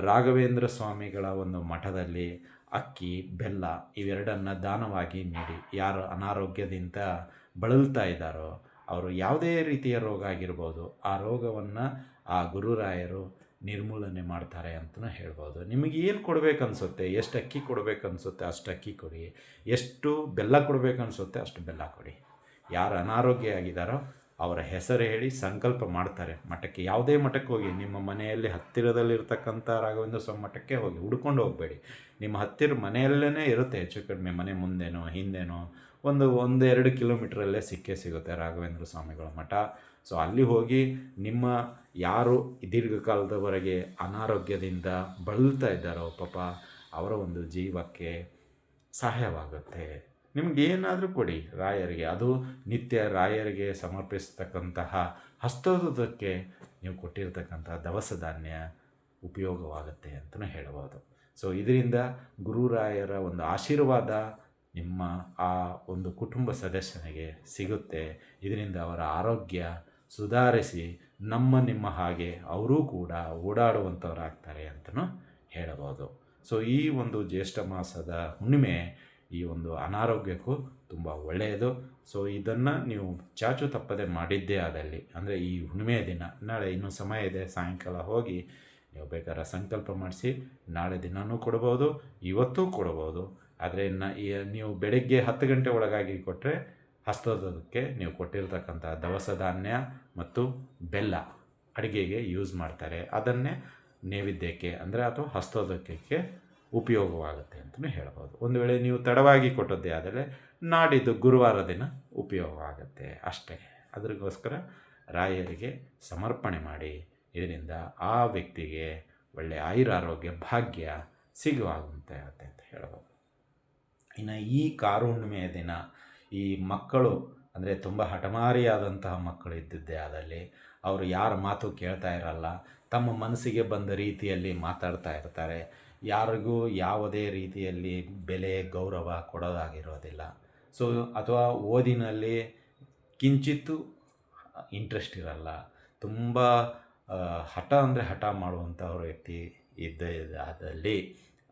ರಾಘವೇಂದ್ರ ಸ್ವಾಮಿಗಳ ಒಂದು ಮಠದಲ್ಲಿ ಅಕ್ಕಿ, ಬೆಲ್ಲ ಇವೆರಡನ್ನು ದಾನವಾಗಿ ನೀಡಿ, ಯಾರು ಅನಾರೋಗ್ಯದಿಂದ ಬಳಲ್ತಾ ಇದ್ದಾರೋ, ಅವರು ಯಾವುದೇ ರೀತಿಯ ರೋಗ ಆಗಿರ್ಬೋದು, ಆ ರೋಗವನ್ನು ಆ ಗುರುರಾಯರು ನಿರ್ಮೂಲನೆ ಮಾಡ್ತಾರೆ ಅಂತಲೂ ಹೇಳ್ಬೋದು. ನಿಮಗೆ ಏನು ಕೊಡಬೇಕನ್ಸುತ್ತೆ? ಎಷ್ಟು ಅಕ್ಕಿ ಕೊಡಬೇಕನ್ಸುತ್ತೆ? ಅಷ್ಟು ಅಕ್ಕಿ ಕೊಡಿ. ಎಷ್ಟು ಬೆಲ್ಲ ಕೊಡಬೇಕನ್ಸುತ್ತೆ? ಅಷ್ಟು ಬೆಲ್ಲ ಕೊಡಿ. ಯಾರು ಅನಾರೋಗ್ಯ ಆಗಿದ್ದಾರೋ ಅವರ ಹೆಸರು ಹೇಳಿ ಸಂಕಲ್ಪ ಮಾಡ್ತಾರೆ. ಮಠಕ್ಕೆ, ಯಾವುದೇ ಮಠಕ್ಕೆ ಹೋಗಿ, ನಿಮ್ಮ ಮನೆಯಲ್ಲಿ ಹತ್ತಿರದಲ್ಲಿರ್ತಕ್ಕಂಥ ರಾಘವೇಂದ್ರ ಸ್ವಾಮಿ ಮಠಕ್ಕೆ ಹೋಗಿ, ಹುಡ್ಕೊಂಡು ಹೋಗಬೇಡಿ. ನಿಮ್ಮ ಹತ್ತಿರ ಮನೆಯಲ್ಲೇ ಇರುತ್ತೆ ಹೆಚ್ಚು ಕಡಿಮೆ, ಮನೆ ಮುಂದೆನೋ, ಹಿಂದೆನೋ. ಒಂದು ಒಂದೆರಡು ಕಿಲೋಮೀಟ್ರಲ್ಲೇ ಸಿಕ್ಕೇ ಸಿಗುತ್ತೆ ರಾಘವೇಂದ್ರ ಸ್ವಾಮಿಗಳ ಮಠ. ಸೊ ಅಲ್ಲಿ ಹೋಗಿ ನಿಮ್ಮ ಯಾರು ದೀರ್ಘಕಾಲದವರೆಗೆ ಅನಾರೋಗ್ಯದಿಂದ ಬಳಲ್ತಾ ಇದ್ದಾರೋ ಪಾಪ ಅವರ ಒಂದು ಜೀವಕ್ಕೆ ಸಹಾಯವಾಗುತ್ತೆ. ನಿಮ್ಗೆ ಏನಾದರೂ ಕೊಡಿ ರಾಯರಿಗೆ. ಅದು ನಿತ್ಯ ರಾಯರಿಗೆ ಸಮರ್ಪಿಸ್ತಕ್ಕಂತಹ ಹಸ್ತದಕ್ಕೆ ನೀವು ಕೊಟ್ಟಿರ್ತಕ್ಕಂಥ ದವಸ ಧಾನ್ಯ ಉಪಯೋಗವಾಗುತ್ತೆ ಅಂತಲೂ ಹೇಳಬಹುದು ಸೊ ಇದರಿಂದ ಗುರುರಾಯರ ಒಂದು ಆಶೀರ್ವಾದ ನಿಮ್ಮ ಆ ಒಂದು ಕುಟುಂಬ ಸದಸ್ಯನಿಗೆ ಸಿಗುತ್ತೆ. ಇದರಿಂದ ಅವರ ಆರೋಗ್ಯ ಸುಧಾರಿಸಿ ನಮ್ಮ ನಿಮ್ಮ ಹಾಗೆ ಅವರೂ ಕೂಡ ಓಡಾಡುವಂಥವರಾಗ್ತಾರೆ ಅಂತಲೂ ಹೇಳಬಹುದು. ಸೊ ಈ ಒಂದು ಜ್ಯೇಷ್ಠ ಮಾಸದ ಹುಣ್ಣಿಮೆ ಈ ಒಂದು ಅನಾರೋಗ್ಯಕ್ಕೂ ತುಂಬ ಒಳ್ಳೆಯದು. ಸೊ ಇದನ್ನು ನೀವು ಚಾಚು ತಪ್ಪದೆ ಮಾಡಿದ್ದೇ ಆದಲ್ಲಿ, ಅಂದರೆ ಈ ಹುಣ್ಣಿಮೆಯ ದಿನ, ನಾಳೆ ಇನ್ನೂ ಸಮಯ ಇದೆ, ಸಾಯಂಕಾಲ ಹೋಗಿ ನೀವು ಬೇಕಾದ್ರೆ ಸಂಕಲ್ಪ ಮಾಡಿಸಿ ನಾಳೆ ದಿನವೂ ಕೊಡ್ಬೋದು, ಇವತ್ತೂ ಕೊಡ್ಬೋದು. ಆದರೆ ನೀವು ಬೆಳಗ್ಗೆ ಹತ್ತು ಗಂಟೆ ಒಳಗಾಗಿ ಕೊಟ್ಟರೆ ಹಸ್ತೋದಕ್ಕೆ ನೀವು ಕೊಟ್ಟಿರ್ತಕ್ಕಂಥ ದವಸ ಧಾನ್ಯ ಮತ್ತು ಬೆಲ್ಲ ಅಡುಗೆಗೆ ಯೂಸ್ ಮಾಡ್ತಾರೆ. ಅದನ್ನೇ ನೈವೇದ್ಯಕ್ಕೆ ಅಂದರೆ ಅಥವಾ ಹಸ್ತೋದಕಕ್ಕೆ ಉಪಯೋಗವಾಗುತ್ತೆ ಅಂತಲೂ ಹೇಳ್ಬೋದು. ಒಂದು ವೇಳೆ ನೀವು ತಡವಾಗಿ ಕೊಟ್ಟದ್ದೇ ಆದರೆ ನಾಡಿದ್ದು ಗುರುವಾರ ದಿನ ಉಪಯೋಗವಾಗುತ್ತೆ. ಅಷ್ಟೇ. ಅದಕ್ಕೋಸ್ಕರ ರಾಯರಿಗೆ ಸಮರ್ಪಣೆ ಮಾಡಿ. ಇದರಿಂದ ಆ ವ್ಯಕ್ತಿಗೆ ಒಳ್ಳೆಯ ಆಯುರಾರೋಗ್ಯ ಭಾಗ್ಯ ಸಿಗುವಾಗುವಂತೆ ಆಗುತ್ತೆ ಅಂತ ಹೇಳ್ಬೋದು. ಇನ್ನು ಈ ಕಾರುಣ್ಣಿಮೆಯ ದಿನ ಈ ಮಕ್ಕಳು ಅಂದರೆ ತುಂಬ ಹಠಮಾರಿಯಾದಂತಹ ಮಕ್ಕಳು ಇದ್ದಿದ್ದೆ ಆದಲ್ಲಿ ಅವರು ಯಾರ ಮಾತು ಕೇಳ್ತಾ ಇರಲ್ಲ. ತಮ್ಮ ಮನಸ್ಸಿಗೆ ಬಂದ ರೀತಿಯಲ್ಲಿ ಮಾತಾಡ್ತಾ ಇರ್ತಾರೆ. ಯಾರಿಗೂ ಯಾವುದೇ ರೀತಿಯಲ್ಲಿ ಬೆಲೆ, ಗೌರವ ಕೊಡೋದಾಗಿರೋದಿಲ್ಲ. ಸೊ ಅಥವಾ ಓದಿನಲ್ಲಿ ಕಿಂಚಿತ್ತು ಇಂಟ್ರೆಸ್ಟ್ ಇರಲ್ಲ. ತುಂಬ ಹಠ ಅಂದರೆ ಹಠ ಮಾಡುವಂಥ ವ್ಯಕ್ತಿ ಇದ್ದ ಆದಲ್ಲಿ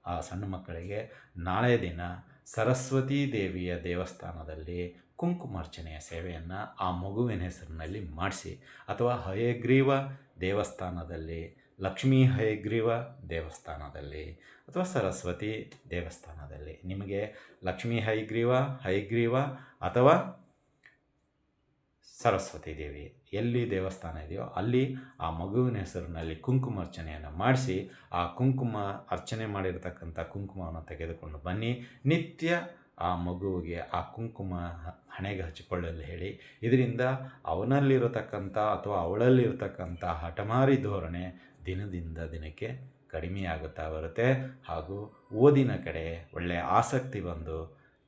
ಆ ಸಣ್ಣ ಮಕ್ಕಳಿಗೆ ನಾಳೆ ದಿನ ಸರಸ್ವತೀ ದೇವಿಯ ದೇವಸ್ಥಾನದಲ್ಲಿ ಕುಂಕುಮಾರ್ಚನೆಯ ಸೇವೆಯನ್ನು ಆ ಮಗುವಿನ ಹೆಸರಿನಲ್ಲಿ ಮಾಡಿಸಿ, ಅಥವಾ ಹಯಗ್ರೀವ ದೇವಸ್ಥಾನದಲ್ಲಿ, ಲಕ್ಷ್ಮೀ ಹಯಗ್ರೀವ ದೇವಸ್ಥಾನದಲ್ಲಿ, ಅಥವಾ ಸರಸ್ವತಿ ದೇವಸ್ಥಾನದಲ್ಲಿ. ನಿಮಗೆ ಲಕ್ಷ್ಮೀ ಹಯಗ್ರೀವ ಹಯಗ್ರೀವ ಅಥವಾ ಸರಸ್ವತಿ ದೇವಿ, ಎಲ್ಲಿ ದೇವಸ್ಥಾನ ಇದೆಯೋ ಅಲ್ಲಿ ಆ ಮಗುವಿನ ಹೆಸರಿನಲ್ಲಿ ಕುಂಕುಮ ಅರ್ಚನೆಯನ್ನು ಮಾಡಿಸಿ, ಆ ಕುಂಕುಮ ಅರ್ಚನೆ ಮಾಡಿರ್ತಕ್ಕಂಥ ಕುಂಕುಮವನ್ನು ತೆಗೆದುಕೊಂಡು ಬನ್ನಿ. ನಿತ್ಯ ಆ ಮಗುವಿಗೆ ಆ ಕುಂಕುಮ ಹಣೆಗೆ ಹಚ್ಚಿಕೊಳ್ಳಲು ಹೇಳಿ, ಇದರಿಂದ ಅವನಲ್ಲಿರತಕ್ಕಂಥ ಅಥವಾ ಅವಳಲ್ಲಿರತಕ್ಕಂಥ ಹಠಮಾರಿ ಧೋರಣೆ ದಿನದಿಂದ ದಿನಕ್ಕೆ ಕಡಿಮೆಯಾಗುತ್ತಾ ಬರುತ್ತೆ. ಹಾಗೂ ಓದಿನ ಕಡೆ ಒಳ್ಳೆಯ ಆಸಕ್ತಿ ಬಂದು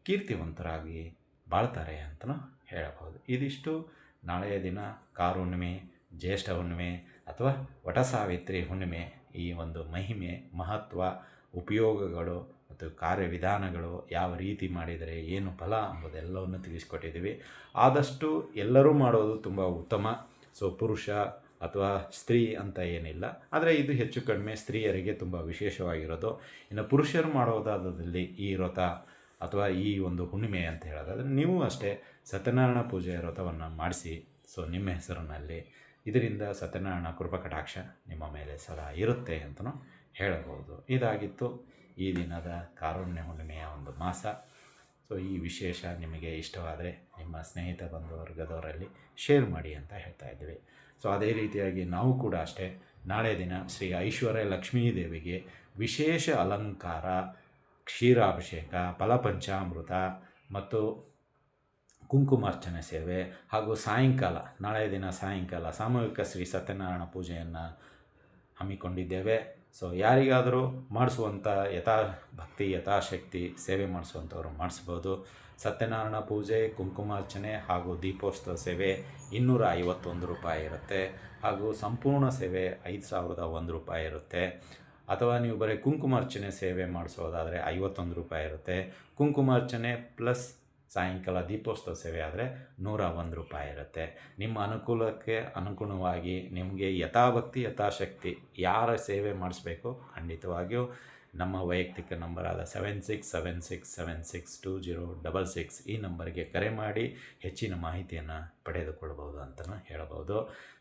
ಕೀರ್ತಿವಂತರಾಗಿ ಬಾಳ್ತಾರೆ ಅಂತಲೂ ಹೇಳಬಹುದು. ಇದಿಷ್ಟು ನಾಳೆಯ ದಿನ ಕಾರು ಹುಣ್ಣಿಮೆ, ಜ್ಯೇಷ್ಠ ಹುಣ್ಣಿಮೆ ಅಥವಾ ವಟ ಸಾವಿತ್ರಿ ಹುಣ್ಣಿಮೆ ಈ ಒಂದು ಮಹಿಮೆ, ಮಹತ್ವ, ಉಪಯೋಗಗಳು ಮತ್ತು ಕಾರ್ಯವಿಧಾನಗಳು ಯಾವ ರೀತಿ ಮಾಡಿದರೆ ಏನು ಫಲ ಎಂಬುದೆಲ್ಲವನ್ನು ತಿಳಿಸ್ಕೊಟ್ಟಿದ್ದೀವಿ. ಆದಷ್ಟು ಎಲ್ಲರೂ ಮಾಡೋದು ತುಂಬ ಉತ್ತಮ. ಸೊ, ಪುರುಷ ಅಥವಾ ಸ್ತ್ರೀ ಅಂತ ಏನಿಲ್ಲ. ಆದರೆ ಇದು ಹೆಚ್ಚು ಕಡಿಮೆ ಸ್ತ್ರೀಯರಿಗೆ ತುಂಬ ವಿಶೇಷವಾಗಿರೋದು. ಇನ್ನು ಪುರುಷರು ಮಾಡೋದಾದಲ್ಲಿ ಈ ವ್ರತ ಅಥವಾ ಈ ಒಂದು ಹುಣ್ಣಿಮೆ ಅಂತ ಹೇಳೋದಾದ್ರೆ ನೀವು ಅಷ್ಟೇ ಸತ್ಯನಾರಾಯಣ ಪೂಜೆಯ ವ್ರತವನ್ನು ಮಾಡಿಸಿ. ಸೊ ನಿಮ್ಮ ಹೆಸರಿನಲ್ಲಿ ಇದರಿಂದ ಸತ್ಯನಾರಾಯಣ ಕೃಪಕಟಾಕ್ಷ ನಿಮ್ಮ ಮೇಲೆ ಸದಾ ಇರುತ್ತೆ ಅಂತಲೂ ಹೇಳಬಹುದು. ಇದಾಗಿತ್ತು ಈ ದಿನದ ಕಾರುಣ್ಯ ಹುಣ್ಣಿಮೆಯ ಒಂದು ಮಾಸ. ಸೊ ಈ ವಿಶೇಷ ನಿಮಗೆ ಇಷ್ಟವಾದರೆ ನಿಮ್ಮ ಸ್ನೇಹಿತ ಬಂಧು ವರ್ಗದವರಲ್ಲಿ ಶೇರ್ ಮಾಡಿ ಅಂತ ಹೇಳ್ತಾ ಇದ್ದೀವಿ. ಸೊ ಅದೇ ರೀತಿಯಾಗಿ ನಾವು ಕೂಡ ಅಷ್ಟೇ ನಾಳೆ ದಿನ ಶ್ರೀ ಐಶ್ವರ್ಯ ಲಕ್ಷ್ಮೀ ದೇವಿಗೆ ವಿಶೇಷ ಅಲಂಕಾರ ಕ್ಷೀರಾಭಿಷೇಕ, ಫಲಪಂಚಾಮೃತ ಮತ್ತು ಕುಂಕುಮಾರ್ಚನೆ ಸೇವೆ ಹಾಗೂ ಸಾಯಂಕಾಲ, ನಾಳೆ ದಿನ ಸಾಯಂಕಾಲ ಸಾಮೂಹಿಕ ಶ್ರೀ ಸತ್ಯನಾರಾಯಣ ಪೂಜೆಯನ್ನು ಹಮ್ಮಿಕೊಂಡಿದ್ದೇವೆ. ಸೊ ಯಾರಿಗಾದರೂ ಮಾಡಿಸುವಂಥ ಯಥಾ ಭಕ್ತಿ, ಯಥಾಶಕ್ತಿ ಸೇವೆ ಮಾಡಿಸುವಂಥವ್ರು ಮಾಡಿಸ್ಬೋದು. ಸತ್ಯನಾರಾಯಣ ಪೂಜೆ, ಕುಂಕುಮಾರ್ಚನೆ ಹಾಗೂ ದೀಪೋತ್ಸವ ಸೇವೆ ಇನ್ನೂರ ಐವತ್ತೊಂದು ರೂಪಾಯಿ ಇರುತ್ತೆ ಹಾಗೂ ಸಂಪೂರ್ಣ ಸೇವೆ ಐದು ಸಾವಿರದ ಒಂದು ರೂಪಾಯಿ ಇರುತ್ತೆ. ಅಥವಾ ನೀವು ಬರೀ ಕುಂಕುಮಾರ್ಚನೆ ಸೇವೆ ಮಾಡಿಸೋದಾದರೆ ಐವತ್ತೊಂದು ರೂಪಾಯಿ ಇರುತ್ತೆ. ಕುಂಕುಮಾರ್ಚನೆ ಪ್ಲಸ್ ಸಾಯಂಕಾಲ ದೀಪೋತ್ಸವ ಸೇವೆ ಆದರೆ ನೂರ ಒಂದು ರೂಪಾಯಿ ಇರುತ್ತೆ. ನಿಮ್ಮ ಅನುಕೂಲಕ್ಕೆ ಅನುಗುಣವಾಗಿ ನಿಮಗೆ ಯಥಾಭಕ್ತಿ, ಯಥಾಶಕ್ತಿ ಯಾರ ಸೇವೆ ಮಾಡಿಸ್ಬೇಕು ಖಂಡಿತವಾಗಿಯೂ ನಮ್ಮ ವೈಯಕ್ತಿಕ ನಂಬರಾದ seven six seven six seven six two zero double six ಈ ನಂಬರ್ಗೆ ಕರೆ ಮಾಡಿ ಹೆಚ್ಚಿನ ಮಾಹಿತಿಯನ್ನು ಪಡೆದುಕೊಳ್ಬೋದು ಅಂತಲೂ ಹೇಳಬಹುದು.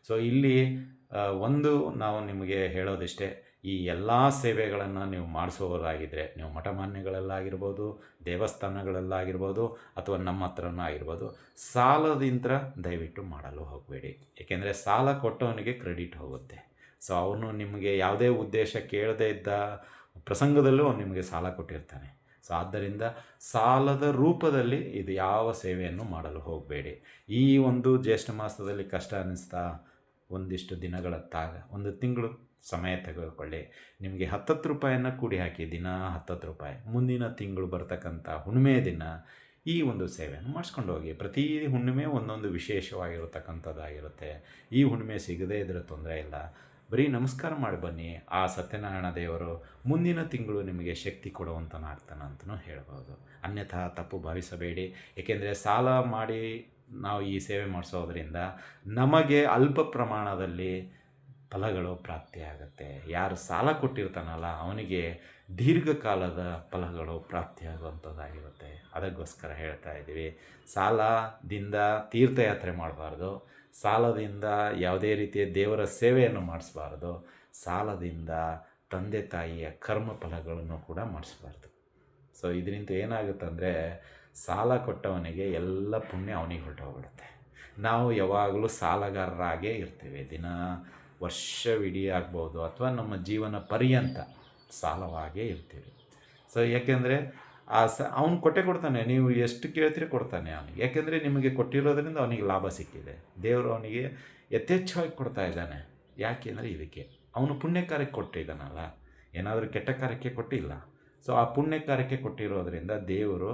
ಸೊ ಇಲ್ಲಿ ಒಂದು ನಾವು ನಿಮಗೆ ಹೇಳೋದಿಷ್ಟೇ ಈ ಎಲ್ಲ ಸೇವೆಗಳನ್ನು ನೀವು ಮಾಡಿಸೋರಾಗಿದ್ದರೆ ನೀವು ಮಠಮಾನ್ಯಗಳಲ್ಲಾಗಿರ್ಬೋದು, ದೇವಸ್ಥಾನಗಳಲ್ಲಾಗಿರ್ಬೋದು ಅಥವಾ ನಮ್ಮ ಹತ್ರನೂ ಆಗಿರ್ಬೋದು ಸಾಲದಿಂದ ದಯವಿಟ್ಟು ಮಾಡಲು ಹೋಗಬೇಡಿ. ಏಕೆಂದರೆ ಸಾಲ ಕೊಟ್ಟವನಿಗೆ ಕ್ರೆಡಿಟ್ ಹೋಗುತ್ತೆ. ಸೊ ಅವನು ನಿಮಗೆ ಯಾವುದೇ ಉದ್ದೇಶ ಕೇಳದೇ ಇದ್ದ ಪ್ರಸಂಗದಲ್ಲೂ ಅವನು ನಿಮಗೆ ಸಾಲ ಕೊಟ್ಟಿರ್ತಾನೆ. ಸೊ ಆದ್ದರಿಂದ ಸಾಲದ ರೂಪದಲ್ಲಿ ಇದು ಯಾವ ಸೇವೆಯನ್ನು ಮಾಡಲು ಹೋಗಬೇಡಿ. ಈ ಒಂದು ಜ್ಯೇಷ್ಠ ಮಾಸದಲ್ಲಿ ಕಷ್ಟ ಅನ್ನಿಸ್ತಾ ಒಂದಿಷ್ಟು ದಿನಗಳ ತಾಗ ಒಂದು ತಿಂಗಳು ಸಮಯ ತೆಗೆದುಕೊಳ್ಳಿ. ನಿಮಗೆ ಹತ್ತತ್ತು ರೂಪಾಯಿಯನ್ನು ಕೂಡಿ ಹಾಕಿ, ದಿನ ಹತ್ತತ್ತು ರೂಪಾಯಿ. ಮುಂದಿನ ತಿಂಗಳು ಬರ್ತಕ್ಕಂಥ ಹುಣ್ಣಿಮೆ ದಿನ ಈ ಒಂದು ಸೇವೆಯನ್ನು ಮಾಡಿಸ್ಕೊಂಡು ಹೋಗಿ. ಪ್ರತಿ ಹುಣ್ಣಿಮೆ ಒಂದೊಂದು ವಿಶೇಷವಾಗಿರತಕ್ಕಂಥದ್ದಾಗಿರುತ್ತೆ. ಈ ಹುಣ್ಣಿಮೆ ಸಿಗದೇ ಇದ್ರೆ ತೊಂದರೆ ಇಲ್ಲ. ಬರೀ ನಮಸ್ಕಾರ ಮಾಡಿ ಬನ್ನಿ. ಆ ಸತ್ಯನಾರಾಯಣ ದೇವರು ಮುಂದಿನ ತಿಂಗಳು ನಿಮಗೆ ಶಕ್ತಿ ಕೊಡುವಂತನಾಗ್ತಾನೆ ಅಂತಲೂ ಹೇಳ್ಬೋದು. ಅನ್ಯಥಾ ತಪ್ಪು ಭಾವಿಸಬೇಡಿ. ಏಕೆಂದರೆ ಸಾಲ ಮಾಡಿ ನಾವು ಈ ಸೇವೆ ಮಾಡಿಸೋದ್ರಿಂದ ನಮಗೆ ಅಲ್ಪ ಪ್ರಮಾಣದಲ್ಲಿ ಫಲಗಳು ಪ್ರಾಪ್ತಿಯಾಗುತ್ತೆ ಯಾರು ಸಾಲ ಕೊಟ್ಟಿರ್ತಾನಲ್ಲ, ಅವನಿಗೆ ದೀರ್ಘಕಾಲದ ಫಲಗಳು ಪ್ರಾಪ್ತಿಯಾಗುವಂಥದ್ದಾಗಿರುತ್ತೆ ಅದಕ್ಕೋಸ್ಕರ ಹೇಳ್ತಾ ಇದ್ದೀವಿ. ಸಾಲದಿಂದ ತೀರ್ಥಯಾತ್ರೆ ಮಾಡಬಾರ್ದು. ಸಾಲದಿಂದ ಯಾವುದೇ ರೀತಿಯ ದೇವರ ಸೇವೆಯನ್ನು ಮಾಡಿಸ್ಬಾರ್ದು. ಸಾಲದಿಂದ ತಂದೆ ತಾಯಿಯ ಕರ್ಮ ಫಲಗಳನ್ನು ಕೂಡ ಮಾಡಿಸ್ಬಾರ್ದು. ಸೊ ಇದರಿಂದ ಏನಾಗುತ್ತಂದರೆ, ಸಾಲ ಕೊಟ್ಟವನಿಗೆ ಎಲ್ಲ ಪುಣ್ಯ ಅವನಿಗೆ ಹೊರಟೋಗ್ಬಿಡುತ್ತೆ. ನಾವು ಯಾವಾಗಲೂ ಸಾಲಗಾರರಾಗೇ ಇರ್ತೀವಿ. ದಿನ ವರ್ಷವಿಡೀ ಆಗ್ಬೋದು ಅಥವಾ ನಮ್ಮ ಜೀವನ ಪರ್ಯಂತ ಸಾಲವಾಗೇ ಇರ್ತೀವಿ. ಸೊ ಯಾಕೆಂದರೆ ಆ ಸ, ಅವನು ಕೊಟ್ಟೆ ಕೊಡ್ತಾನೆ, ನೀವು ಎಷ್ಟು ಕೇಳ್ತೀರಿ ಕೊಡ್ತಾನೆ ಅವನಿಗೆ. ಯಾಕೆಂದರೆ ನಿಮಗೆ ಕೊಟ್ಟಿರೋದ್ರಿಂದ ಅವನಿಗೆ ಲಾಭ ಸಿಕ್ಕಿದೆ. ದೇವರು ಅವನಿಗೆ ಯಥೇಚ್ಛವಾಗಿ ಕೊಡ್ತಾ ಇದ್ದಾನೆ. ಯಾಕೆಂದರೆ ಇದಕ್ಕೆ. ಅವನು ಪುಣ್ಯ ಕಾರ್ಯಕ್ಕೆ ಕೊಟ್ಟಿದ್ದಾನಲ್ಲ. ಏನಾದರೂ ಕೆಟ್ಟ ಕಾರ್ಯಕ್ಕೆ ಕೊಟ್ಟಿಲ್ಲ. ಸೊ ಆ ಪುಣ್ಯ ಕಾರ್ಯಕ್ಕೆ ಕೊಟ್ಟಿರೋದರಿಂದ ದೇವರು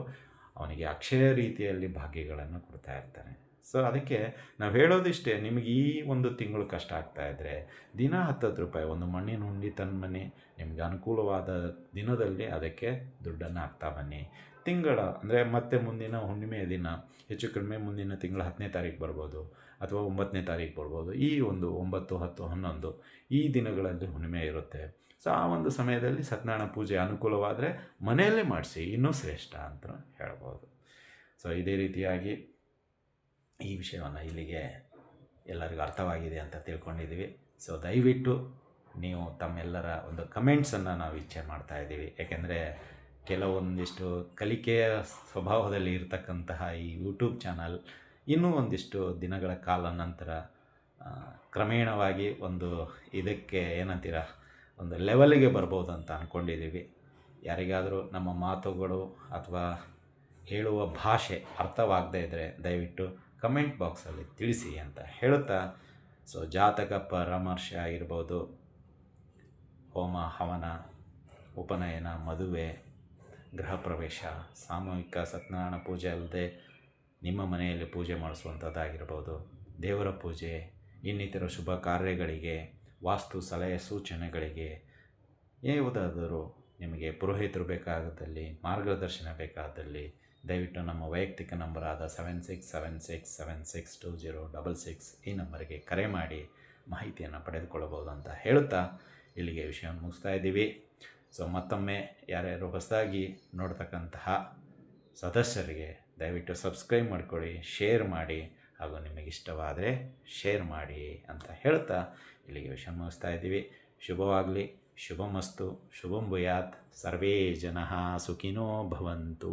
ಅವನಿಗೆ ಅಕ್ಷಯ ರೀತಿಯಲ್ಲಿ ಭಾಗ್ಯಗಳನ್ನು ಕೊಡ್ತಾ ಇರ್ತಾನೆ. ಸೊ ಅದಕ್ಕೆ ನಾವು ಹೇಳೋದಿಷ್ಟೇ, ನಿಮಗೆ ಈ ಒಂದು ತಿಂಗಳು ಕಷ್ಟ ಆಗ್ತಾ ಇದ್ದರೆ ದಿನ ಹತ್ತತ್ತು ರೂಪಾಯಿ, ಒಂದು ಮಣ್ಣಿನ ಹುಂಡಿ ತನ್ನ ಮನೆ ನಿಮಗೆ ಅನುಕೂಲವಾದ ದಿನದಲ್ಲಿ ಅದಕ್ಕೆ ದುಡ್ಡನ್ನು ಹಾಕ್ತಾ ಬನ್ನಿ. ತಿಂಗಳ, ಅಂದರೆ ಮತ್ತೆ ಮುಂದಿನ ಹುಣ್ಣಿಮೆಯ ದಿನ, ಹೆಚ್ಚು ಕಡಿಮೆ ಮುಂದಿನ ತಿಂಗಳ ಹತ್ತನೇ ತಾರೀಕು ಬರ್ಬೋದು, ಅಥವಾ ಒಂಬತ್ತನೇ ತಾರೀಕು ಬರ್ಬೋದು, ಈ ಒಂದು ಒಂಬತ್ತು, ಹತ್ತು, ಹನ್ನೊಂದು, ಈ ದಿನಗಳಲ್ಲಿ ಹುಣ್ಣಿಮೆ ಇರುತ್ತೆ. ಸೊ ಆ ಒಂದು ಸಮಯದಲ್ಲಿ ಸತ್ಯನಾರಾಯಣ ಪೂಜೆ ಅನುಕೂಲವಾದರೆ ಮನೆಯಲ್ಲೇ ಮಾಡಿಸಿ, ಇನ್ನೂ ಶ್ರೇಷ್ಠ ಅಂತ ಹೇಳ್ಬೋದು. ಸೊ ಇದೇ ರೀತಿಯಾಗಿ ಈ ವಿಷಯವನ್ನು ಇಲ್ಲಿಗೆ ಎಲ್ಲರಿಗೂ ಅರ್ಥವಾಗಿದೆ ಅಂತ ತಿಳ್ಕೊಂಡಿದ್ದೀವಿ. ಸೊ ದಯವಿಟ್ಟು ನೀವು ತಮ್ಮೆಲ್ಲರ ಒಂದು ಕಮೆಂಟ್ಸನ್ನು ನಾವು ಇಚ್ಛೆ ಮಾಡ್ತಾಯಿದ್ದೀವಿ ಯಾಕೆಂದರೆ ಕೆಲವೊಂದಿಷ್ಟು ಕಲಿಕೆಯ ಸ್ವಭಾವದಲ್ಲಿ ಇರತಕ್ಕಂತಹ ಈ ಯೂಟ್ಯೂಬ್ ಚಾನಲ್ ಇನ್ನೂ ಒಂದಿಷ್ಟು ದಿನಗಳ ಕಾಲ ನಂತರ ಕ್ರಮೇಣವಾಗಿ ಒಂದು ಇದಕ್ಕೆ ಏನಂತೀರ, ಒಂದು ಲೆವೆಲಿಗೆ ಬರ್ಬೋದು ಅಂತ ಅಂದ್ಕೊಂಡಿದ್ದೀವಿ ಯಾರಿಗಾದರೂ ನಮ್ಮ ಮಾತುಗಳು ಅಥವಾ ಹೇಳುವ ಭಾಷೆ ಅರ್ಥವಾಗದೇ ಇದ್ದರೆ ದಯವಿಟ್ಟು ಕಮೆಂಟ್ ಬಾಕ್ಸಲ್ಲಿ ತಿಳಿಸಿ ಅಂತ ಹೇಳುತ್ತಾ, ಸೊ ಜಾತಕ ಪರಾಮರ್ಶೆ ಆಗಿರ್ಬೋದು, ಹೋಮ, ಹವನ, ಉಪನಯನ, ಮದುವೆ, ಗೃಹ ಪ್ರವೇಶ, ಸಾಮೂಹಿಕ ಸತ್ಯನಾರಾಯಣ ಪೂಜೆ ಅಲ್ಲದೆ ನಿಮ್ಮ ಮನೆಯಲ್ಲಿ ಪೂಜೆ ಮಾಡಿಸುವಂಥದ್ದಾಗಿರ್ಬೋದು, ದೇವರ ಪೂಜೆ, ಇನ್ನಿತರ ಶುಭ ಕಾರ್ಯಗಳಿಗೆ, ವಾಸ್ತು ಸಲಹೆ ಸೂಚನೆಗಳಿಗೆ ಯಾವುದಾದರೂ ನಿಮಗೆ ಪುರೋಹಿತರು ಬೇಕಾದಲ್ಲಿ ಮಾರ್ಗದರ್ಶನ ಬೇಕಾದಲ್ಲಿ ದಯವಿಟ್ಟು ನಮ್ಮ ವೈಯಕ್ತಿಕ ನಂಬರಾದ seven six seven six seven six two zero double six ಈ ನಂಬರ್ಗೆ ಕರೆ ಮಾಡಿ ಮಾಹಿತಿಯನ್ನು ಪಡೆದುಕೊಳ್ಳಬಹುದು ಅಂತ ಹೇಳುತ್ತಾ ಇಲ್ಲಿಗೆ ವಿಷಯವನ್ನು ಮುಗಿಸ್ತಾ ಇದ್ದೀವಿ. ಸೊ ಮತ್ತೊಮ್ಮೆ ಯಾರ್ಯಾರು ಹೊಸದಾಗಿ ನೋಡ್ತಕ್ಕಂತಹ ಸದಸ್ಯರಿಗೆ ದಯವಿಟ್ಟು ಸಬ್ಸ್ಕ್ರೈಬ್ ಮಾಡಿಕೊಳ್ಳಿ ಶೇರ್ ಮಾಡಿ ಹಾಗೂ ನಿಮಗೆ ಇಷ್ಟವಾದರೆ ಶೇರ್ ಮಾಡಿ ಅಂತ ಹೇಳ್ತಾ ಇಲ್ಲಿಗೆ ವಿಷಯ ಮುಗಿಸ್ತಾ ಇದ್ದೀವಿ. ಶುಭವಾಗಲಿ. शुभमस्तु शुभम भूयात् सर्वे जन सुखिनो भवन्तु।